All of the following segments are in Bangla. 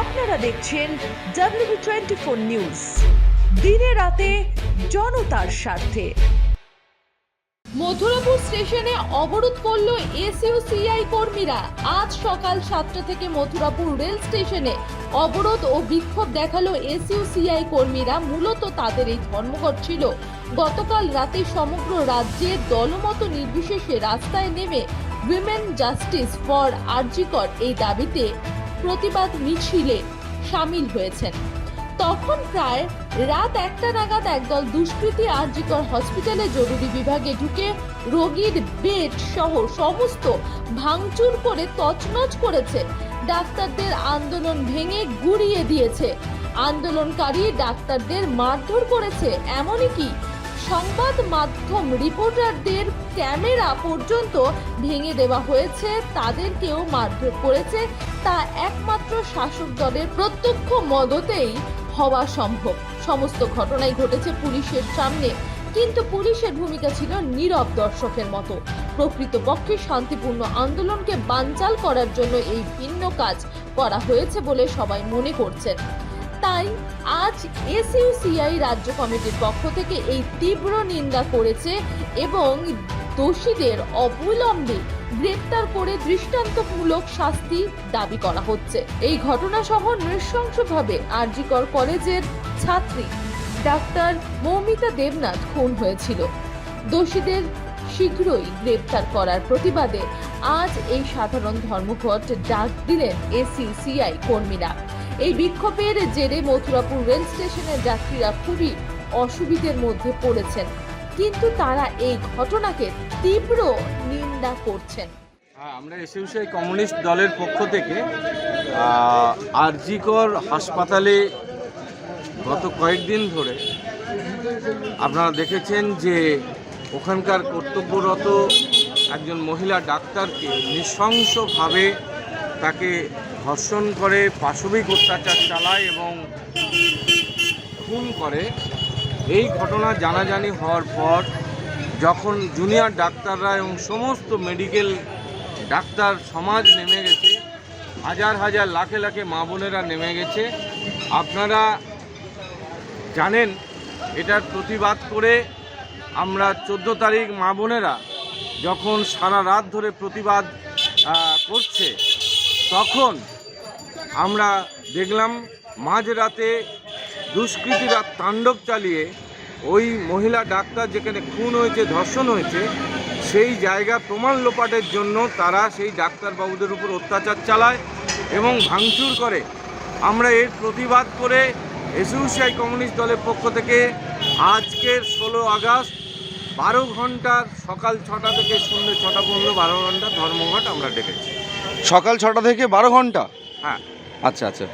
আপনারা দেখছেন ডাব্লিউ টোয়েন্টি ফোর নিউজ দিনে রাতে জনতার স্বার্থে। মথুরাপুর স্টেশনে অবরোধ করল এসইউসিআই কর্মীরা। আজ সকাল সাতটা থেকে মথুরাপুর রেল স্টেশনে অবরোধ ও বিক্ষোভ দেখাল এসইউসিআই কর্মীরা। মূলত তাদের এই ধর্মঘট ছিল। গতকাল রাতে সমগ্র রাজ্যে দলমত নির্বিশেষে রাস্তায় নেমে উইমেন জাস্টিস ফর আরজিকর এই দাবিতে প্রতিবাদ মিছিলে সামিল হয়েছেন। তখন প্রায় রাত একটা নাগাদ একদল দুষ্কৃতী আরজিকর হসপিটালে জরুরি বিভাগে ঢুকে রোগীর বেড সহ সমস্ত ভাঙচুর করে তছনছ করেছে। ডাক্তারদের আন্দোলন ভেঙে গুড়িয়ে দিয়েছে। আন্দোলনকারী ডাক্তারদের মারধর করেছে, এমনই কি সংবাদ মাধ্যম রিপোর্টারদের ক্যামেরা পর্যন্ত ভেঙে দেওয়া হয়েছে, তাদেরকেও মারধর করেছে। তা একমাত্র শাসক দলের প্রত্যক্ষ মদতেই হওয়া সম্ভব। সমস্ত ঘটনাই ঘটেছে পুলিশের সামনে। কিন্তু পুলিশের ভূমিকা ছিল নীরব দর্শকের মতো। প্রকৃতপক্ষে শান্তিপূর্ণ আন্দোলনকে বানচাল করার জন্য এই ভিন্ন কাজ করা হয়েছে বলে সবাই মনে করছেন। তাই আজ এসইউসিআই রাজ্য কমিটির পক্ষ থেকে এই তীব্র নিন্দা করেছে এবং দোষীদের অবিলম্বে গ্রেপ্তার করে দৃষ্টান্তমূলক শাস্তি দাবি করা হচ্ছে। এই ঘটনা সহ নৃশংসভাবে আরজিকর কলেজের ছাত্রী ডাক্তার মৌমিতা দেবনাথ খুন হয়েছিল। দোষীদের শীঘ্রই গ্রেপ্তার করার প্রতিবাদে আজ এই সাধারণ ধর্মঘট ডাক দিলেন এসইউসিআই কর্মীরা। এই বিক্ষোভের জেরে মথুরাপুর রেল স্টেশনের যাত্রীরা খুবই অসুবিধের মধ্যে পড়েছেন। কিন্তু তারা এই ঘটনাকে তীব্র নিন্দা করছেন। হ্যাঁ আমরা এসইউসিআই কমিউনিস্ট দলের পক্ষ থেকে আরজিকর হাসপাতালে গত কয়েকদিন ধরে আপনারা দেখেছেন যে ওখানকার কর্তব্যরত একজন মহিলা ডাক্তারকে নৃশংসভাবে তাকে ধর্ষণ করে পাশবিক অত্যাচার চালায় এবং খুন করে। এই ঘটনা জানাজানি হওয়ার পর যখন জুনিয়র ডাক্তাররা এবং সমস্ত মেডিকেল ডাক্তার সমাজ নেমে গেছে, হাজার হাজার লাখে লাখে মা বোনেরা নেমে গেছে। আপনারা জানেন, এটার প্রতিবাদ করে আমরা চোদ্দ তারিখ মা বোনেরা যখন সারা রাত ধরে প্রতিবাদ করছে, তখন আমরা দেখলাম মাঝরাতে দুষ্কৃতীরা তাণ্ডব চালিয়ে ওই মহিলা ডাক্তার যেখানে খুন হয়েছে ধর্ষণ হয়েছে সেই জায়গা প্রমাণ লোপাটের জন্য তারা সেই ডাক্তারবাবুদের উপর অত্যাচার চালায় এবং ভাঙচুর করে। আমরা এর প্রতিবাদ করে এসইউসিআই কমিউনিস্ট দলের পক্ষ থেকে আজকের ষোলো আগস্ট বারো ঘণ্টার সকাল ছটা থেকে সন্ধ্যে ছটা পর্যন্ত বারো ঘণ্টা ধর্মঘট আমরা ডেকেছি। সকাল ছটা থেকে বারো ঘণ্টা? হ্যাঁ। আচ্ছা আচ্ছা।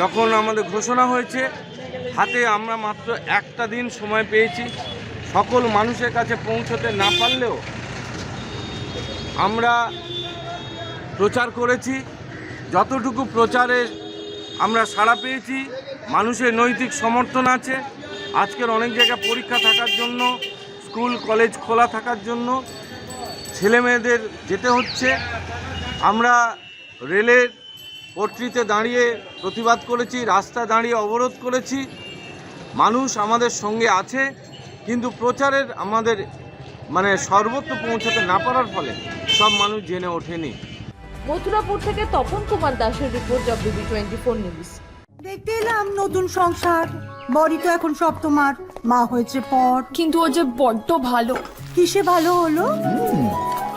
যখন আমাদের ঘোষণা হয়েছে, হাতে আমরা মাত্র একটা দিন সময় পেয়েছি, সকল মানুষের কাছে পৌঁছতে না পারলেও আমরা প্রচার করেছি, যতটুকু প্রচারে আমরা সাড়া পেয়েছি, মানুষের নৈতিক সমর্থন আছে, আজকের অনেক জায়গায় পরীক্ষা থাকার জন্য, স্কুল, কলেজ খোলা থাকার জন্য ছেলে মেয়েদের যেতে হচ্ছে, আমরা রেলের পট্রিতে দাঁড়িয়ে প্রতিবাদ করেছি রাস্তায় দাঁড়িয়ে অবরোধ করেছি। মানুষ আমাদের সঙ্গে আছে কিন্তু প্রচারের আমাদের মানে সর্বত্র পৌঁছাতে না পারার ফলে সব মানুষ জেনে ওঠেনি। মথুরাপুর থেকে তপন কুমার দাসের report WB twenty four news দেখতে এলাম নতুন সংসার। বড়ি তো এখন সব তোমার। মা হয়েছে পর। কিন্তু ও যে বড্ড ভালো। কিসে ভালো হলো?